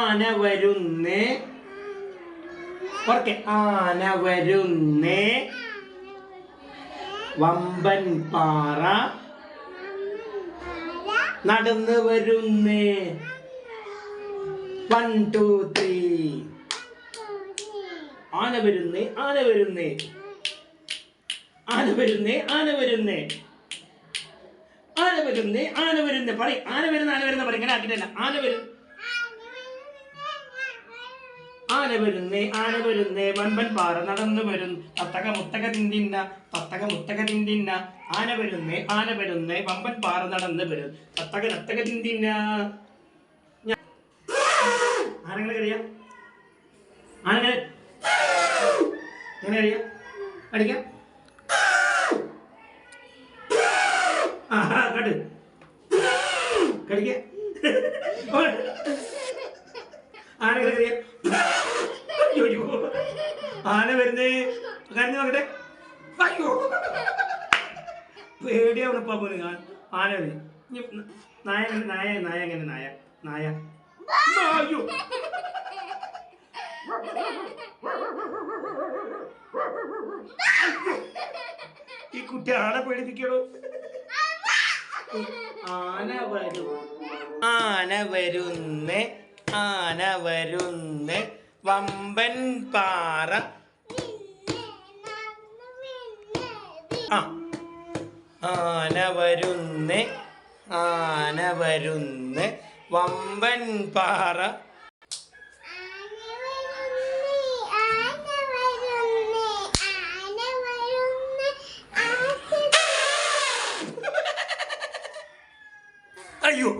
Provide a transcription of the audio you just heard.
ആന വരുന്നേ. ഓർക്കെ ആന വരുന്നേ. വമ്പൻ പാറ. നടന്നു വരുന്നേ. വൺ ടു ത്രീ ആന വരുന്നേ ആന വരുന്നേ. ആന വരുന്നേ ആന വരുന്നേ. ആന വരുന്നേ ആന വരുന്നേ. പറയും ആന വരുന്ന ആന വരുന്ന പറയും. ഇങ്ങനെ ആക്കിട്ടല്ല ആന വരും ആന വരുന്നേ ആന വരുന്നേ വൻപൻ പാറ നടന്നു വരും തത്തക മുത്തക തിന്തിന്ന തത്തക മുത്തക തിന്തിന്ന ആന വരുന്നേ ആന വരുന്നേ വമ്പൻ പാറ നടന്നു വരും തത്തക നത്തക തിന്തിന്ന. ആരെങ്ങനെ അറിയാം ആനങ്ങനെ എങ്ങനെ അറിയാം അടിക്കാം കട്ട്. അയ്യോ അയ്യോ. ആന വരുന്നേ കരഞ്ഞു നോക്കട്ടെ. അയ്യോ. പേടിയാവണം ഇപ്പൊ പോലും ആന നായ നായ നായ എങ്ങനെ നായ? നായ. അയ്യോ. ഈ കുട്ടി ആന പേടിപ്പിക്കണോ? ആന വരും ആന വരുന്നേ ആന വരുന്നേ. വമ്പൻ പാറ. ആന വരുന്ന് ആന വരുന്ന് വമ്പൻ പാറ. അയ്യോ.